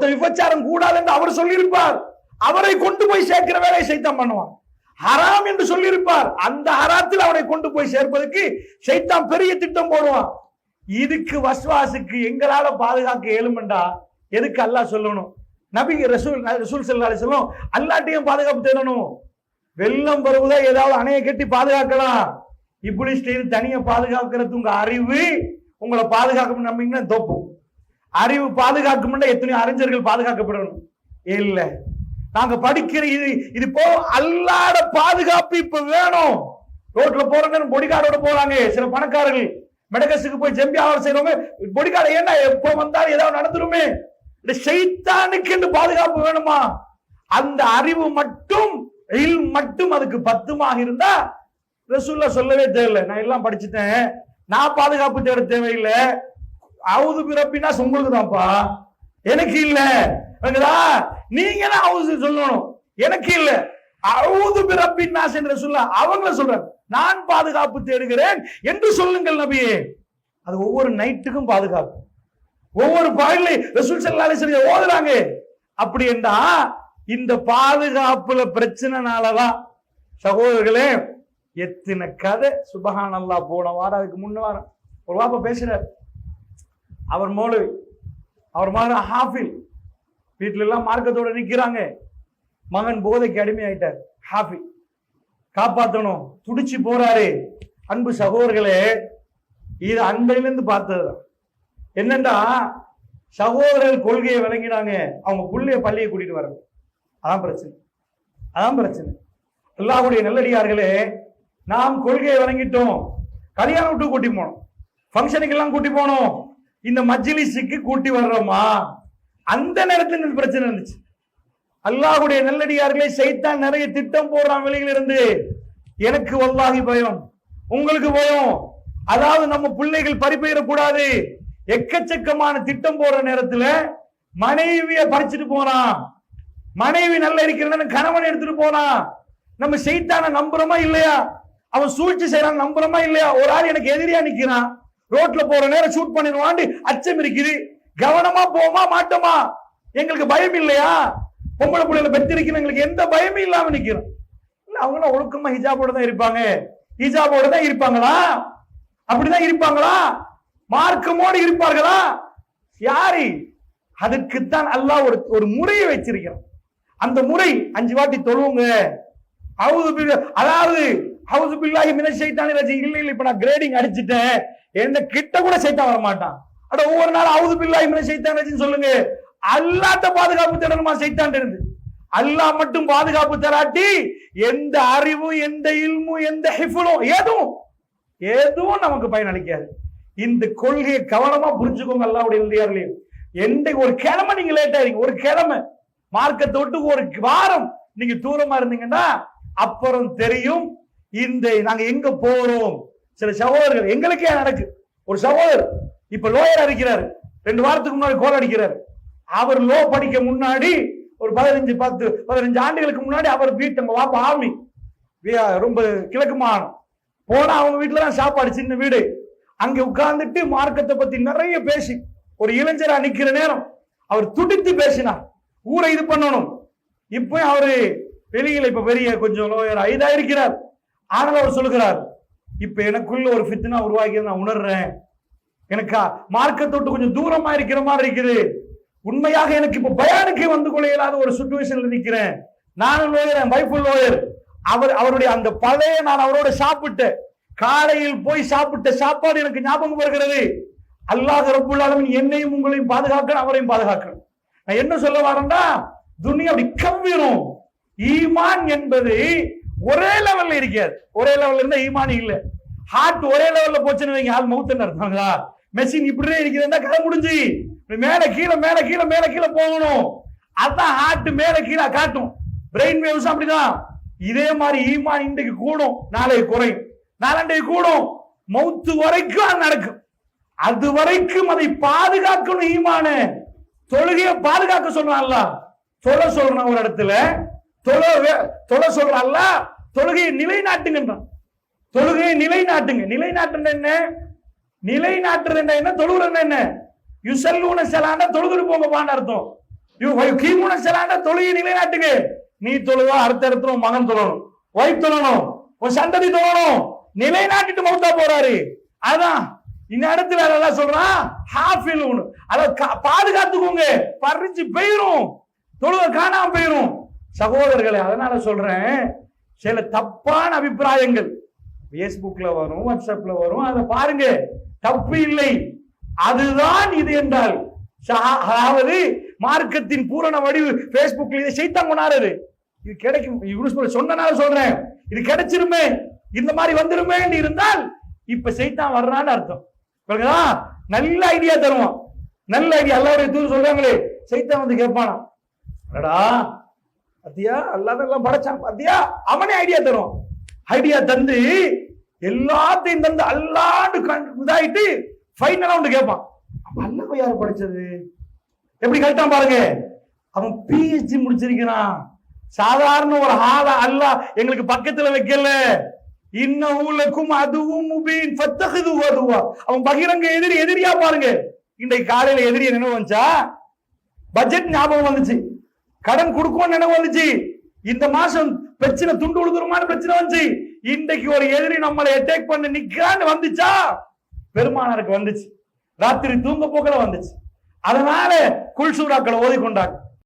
ஒருத்தர் விபச்சாரம் கூடாது என்று அவர் சொல்லியிருப்பார். அவரை கொண்டு போய் சேர்க்கிற வேலையை சைத்தான் பண்ணுவான். ஹராம் என்று சொல்லியிருப்பார். அந்த ஹராத்தில் அவனை கொண்டு போய் சேர்ப்பதற்கு சைத்தான் பெரிய திட்டம் போடுவான். இதுக்கு வஸ்வாசுக்கு எங்களால பாதுகாக்க இயலுமெண்டா எதுக்கு அல்லாஹ் சொல்லணும்? நபி ரசூல் ரசூல் செல்லாலே சொல்லும் அல்லாட்டையும் பாதுகாப்பு தேடணும். வெள்ளம் வருவதை ஏதாவது அணையை கட்டி பாதுகாக்கலாம். இப்படி செய்து தனியை பாதுகாக்கிறது உங்க அறிவு உங்களை பாதுகாக்கணும்னு நம்பிங்கன்னா தோப்பும் அறிவு பாதுகாக்கும் எத்தனையோ அறிஞர்கள் பாதுகாக்கப்படணும். இல்ல. நாங்க படிக்கிற இது இது போ அல்லாட பாதுகாப்பு இப்ப வேணும். ரோட்ல போறவங்க பொடிகாரோட போறாங்க. சில பணக்காரர்கள் மெடகஸுக்கு போய் ஜெம்பி ஆவர் செய்யறவங்க பொடிகார ஏன்னா எப்ப வந்தாலும் ஏதாவது நடந்துருமே? இந்த செய்தானுக்கு என்று பாதுகாப்பு வேணுமா? அந்த அறிவு மட்டும் இல் மட்டும் அதுக்கு பத்துமாக இருந்தா ரசூல்லா சொல்லவே தேவையில்லை. நான் எல்லாம் படிச்சுட்டேன். நான் பாதுகாப்பு தேட தேவையில்லை. அவுது பிறப்பினா உங்களுக்கு தான்ப்பா எனக்கு இல்ல. விளங்குதா? நீங்க தான் அவுது சொல்லணும்? எனக்கு இல்ல. அவுது பிறப்பின் நாஸ் என்று சொல்ல அவங்கள சொல்றேன். நான் பாதுகாப்பு தேடுகிறேன் என்று சொல்லுங்கள் நபியே. அது ஒவ்வொரு நைட்டுக்கும் பாதுகாப்பு. ஒவ்வொரு பாடலை ரசூல் ஸல்லல்லாஹு சரி ஓதுறாங்க. அப்படி என்றா இந்த பாதுகாப்புல பிரச்சனைனாலதான் சகோதரர்களே எத்தனை கதை? சுபகானல்லா போன வாரம் அதுக்கு முன்ன வாரம். ஒரு வாப்ப பேசுறாரு. அவர் மௌலவி அவர் மகன் ஹாஃபில். வீட்டில எல்லாம் மார்க்கத்தோட நிற்கிறாங்க. மகன் போதைக்கு அடிமையாயிட்டார் ஹாஃபில். காப்பாற்றணும் துடிச்சு போறாரு. அன்பு சகோதரர்களே இது அன்றையிலிருந்து பார்த்ததுதான். என்னென்னா சகோதரர் கொள்கையை விளங்கினாங்க. அவங்க புள்ளைய பள்ளியை கூட்டிட்டு வராங்க அதான் பிரச்சனை. அதான் பிரச்சனை. அல்லாஹ்வுடைய நல்லடியார்களே நாம் கொள்கையை விளங்கிட்டோம். கல்யாணம் விட்டு கூட்டி போனோம். ஃபங்க்ஷனுக்கு எல்லாம் கூட்டி போனோம். இந்த மஜ்லிஸுக்கு கூட்டி வர்றோமா? அந்த நேரத்தில் பிரச்சனை இருந்துச்சு. அல்லாஹுடைய நல்லடியார்களே சைத்தான் நிறைய திட்டம் போடுறான் வெளியில இருந்து எனக்கு வல்லாகி பயம். உங்களுக்கு பயம். அதாவது நம்ம பிள்ளைகள் பறிப்பெயரக்கூடாது எக்கச்சக்கமான திட்டம் போடுற நேரத்துல மனைவிய பறிச்சுட்டு போறான். மனைவி நல்லா இருக்கிற கணவன் எடுத்துட்டு போறான். நம்ம செய்தான நம்புறோமா இல்லையா? அவன் சூழ்ச்சி செய்யறான் நம்புறோமா இல்லையா? ஒரு ஆள் எனக்கு எதிரியா நிக்கிறான். ரோட்ல போற நேரம் ஷூட் பண்ணிடுவாண்டி அச்சம் இருக்குது. கவனமா போமா மாட்டோமா? எங்களுக்கு பயம் இல்லையா? பொம்பளை பிள்ளைகளை பெற்றிருக்கணும் எங்களுக்கு எந்த பயமும் இல்லாம நிக்கிறோம். இல்ல அவங்களாம் ஒழுக்கமா ஹிஜாபோட தான் இருப்பாங்க. ஹிஜாபோட தான் இருப்பாங்களா? அப்படிதான் இருப்பாங்களா? மார்க்கமோடு இருப்பார்களா? யாரு? அதுக்குத்தான் அல்லாஹ் ஒரு ஒரு முறையை வச்சிருக்கிறான். அந்த முறை அஞ்சு வாட்டி தொழுவுங்க. அதாவது அவுது பில்லாஹி மின ஷைத்தானி ரஜீம் இல்ல இல்ல இப்ப நான் கிரேடிங் அடிச்சிட்டேன். என்ன கிட்ட கூட சைத்தா வர மாட்டான். அட ஒவ்வொரு நாள் அவுது பில்லாகி மின ஷைத்தானி ரஜீம் சொல்லுங்க. அல்லாத்த பாதுகாப்பு தேடணுமா சைத்தான் இருந்து? அல்லாஹ் மட்டும் பாதுகாப்பு தராட்டி எந்த அறிவும் எந்த இல்மும் எந்த ஹிஃபுலும் எதுவும் எதுவும் நமக்கு பயன் அளிக்காது. இந்த கொள்கையை கவனமா புரிஞ்சுக்கோங்க அல்லாவுடைய இல்லையார்களே எந்த ஒரு கிழமை நீங்க லேட் ஆயிருங்க ஒரு கிழமை. மார்க்கத்தை விட்டு ஒரு வாரம் நீங்க தூரமா இருந்தீங்கன்னா அப்புறம் தெரியும். இந்த நாங்க எங்க போறோம்? சில சகோதரர்கள் எங்களுக்கே நடக்கு. ஒரு சகோதரர் இப்ப லோயர் அடிக்கிறாரு. ரெண்டு வாரத்துக்கு முன்னாடி கோல் அடிக்கிறாரு. அவர் லோ படிக்க முன்னாடி ஒரு பதினஞ்சு பத்து பதினஞ்சு ஆண்டுகளுக்கு முன்னாடி அவர் வீட்டு நம்ம வாப்பா ஆர்மி ரொம்ப கிழக்கு மாகாணம். போனா அவங்க வீட்டுல தான் சாப்பாடு சின்ன வீடு. அங்க உட்கார்ந்துட்டு மார்க்கத்தை பத்தி நிறைய பேசி ஒரு இளைஞரா நிக்கிற நேரம் அவர் துடித்து பேசினார். ஊரை இது பண்ணணும். இப்ப அவரு வெளியில் இப்ப பெரிய கொஞ்சம் லோயர் இதா இருக்கிறார் ஆனால் அவர் சொல்லுகிறார் இப்ப எனக்குள்ள ஒரு ஃபித்னா உருவாக்கி நான் உணர்றேன். எனக்கு மார்க்கத்தொட்டு கொஞ்சம் தூரமா இருக்கிற மாதிரி இருக்குது. உண்மையாக எனக்கு இப்ப பயானுக்கே வந்து கொள்ள இயலாத ஒரு சுச்சுவேஷன்ல நிக்கிறேன். நானும் லோயர் என் வைஃபுல் லோயர் அவர் அவருடைய அந்த பழைய நான் அவரோட சாப்பிட்டேன். காலையில் போய் சாப்பிட்ட சாப்பாடு எனக்கு ஞாபகம் வருகிறது. அல்லாஹ் ரப்புல் என்னையும் உங்களையும் பாதுகாக்கணும் அவரையும் பாதுகாக்கணும். நான் என்ன சொல்ல வரேன்னா துணியா அப்படி கவ்விரும் ஈமான் என்பது ஒரே லெவல்ல இருக்காது ஒரே லெவல்ல இருந்தா ஈமான் இல்ல. ஹார்ட் ஒரே லெவல்ல போச்சுன்னு வைங்க ஆள் மவுத்துன்னு அர்த்தங்களா மெஷின் இப்படியே இருக்குதுன்னா கதை முடிஞ்சு. மேல கீழே மேல கீழே மேல கீழே போகணும். அதான் ஹார்ட் மேல கீழே காட்டும். பிரெயின் வேவ்ஸ் அப்படிதான். இதே மாதிரி ஈமான் இன்றைக்கு கூடும். நாளைக்கு குறையும் நாளண்டைக்கு கூடும். மௌத்து வரைக்கும் அது நடக்கும். அது வரைக்கும் அதை பாதுகாக்கணும் ஈமான. தொழுகையை பாதுகாக்க சொல்றான்ல சொல்ல சொல்றான் ஒரு இடத்துல தொலை வே- தொலை சொல்றான்ல? தொழுகையை நிலைநாட்டுங்கன்றான் தொழுகையை நிலைநாட்டுங்க. நிலைநாட்டுன என்ன? நிலைநாட்டுறது என்ன? தொழுகிறது என்ன? யுசல்லூன செலாண்டா தொழுதுட்டு போங்கப்பான்னு அர்த்தம். கீமுன செலாண்ட தொழுகை நிலைநாட்டுங்க. நீ தொழுவா அடுத்த இடத்துல மகன் தொழணும். ஒய்ஃப் தொழணும். உன் சந்ததி தொழணும். நிலைநாட்டிட்டு மௌத்தா போறாரு. அதான். இந்த இடத்துல எல்லாம் சொல்றான் ஹாஃபில் ஒண்ணு அதை கா- பாதுகாத்துக்கோங்க. பறிச்சு போயிரும். தொழுவ காணாம போயிரும். சகோதரர்களை அதனால சொல்றேன் சில தப்பான அபிப்பிராயங்கள் ஃபேஸ்புக்கில் வரும் வாட்ஸ்அப்ல வரும் அதை பாருங்க. தப்பு இல்லை. அதுதான் இது என்றால் அதாவது மார்க்கத்தின் பூரண வடிவு ஃபேஸ்புக்கில் இதை செய்தான் கொண்டாடுறது. இது கிடைக்கும். யூனிஸ் சொன்னனால சொல்றேன். இது கிடைச்சிருமே. இந்த மாதிரி வந்துருமே இருந்தால் இப்ப செய்தான் வர்றான்னு அர்த்தம். நல்ல ஐடியா தருவான். நல்ல ஐடியா அல்லாவுடைய தூர் சொல்றாங்களே செய்தான் வந்து கேட்பானா அத்தியா அல்லாத எல்லாம் படைச்சான் அத்தியா அவனே ஐடியா தரும். ஐடியா தந்து எல்லாத்தையும் தந்து அல்லாண்டு இதாயிட்டு ஃபைனலா ஒன்று கேட்பான் அல்ல அல்லாஹ் யார் படைச்சது? எப்படி கரெக்டா பாருங்க. அவன் பிஹெச்டி முடிச்சிருக்கிறான். சாதாரண ஒரு ஆளா அல்ல எங்களுக்கு பக்கத்துல வைக்கல. இன்னும் அதுவும் முபீன். ஃபத்தஹது அதுவா அவன் பகிரங்க எதிரி எதிரியா பாருங்க. இன்றைக்கு காலையில எதிரிய நினைவு வந்துச்சா பட்ஜெட் ஞாபகம் வந்துச்சு. கடன் கொடுக்கும்னு நினைவு வந்துச்சு. இந்த மாசம் பிரச்சனை துண்டு உழுதுருமான பிரச்சனை வந்துச்சு. இன்றைக்கு ஒரு எதிரி நம்மளை அட்டாக் பண்ண நிக்கிறான்னு வந்துச்சா? பெருமானாருக்கு வந்துச்சு. ராத்திரி தூங்க போக்கல வந்துச்சு. அதனால குல்சூராக்களை ஓதி கொண்டாங்க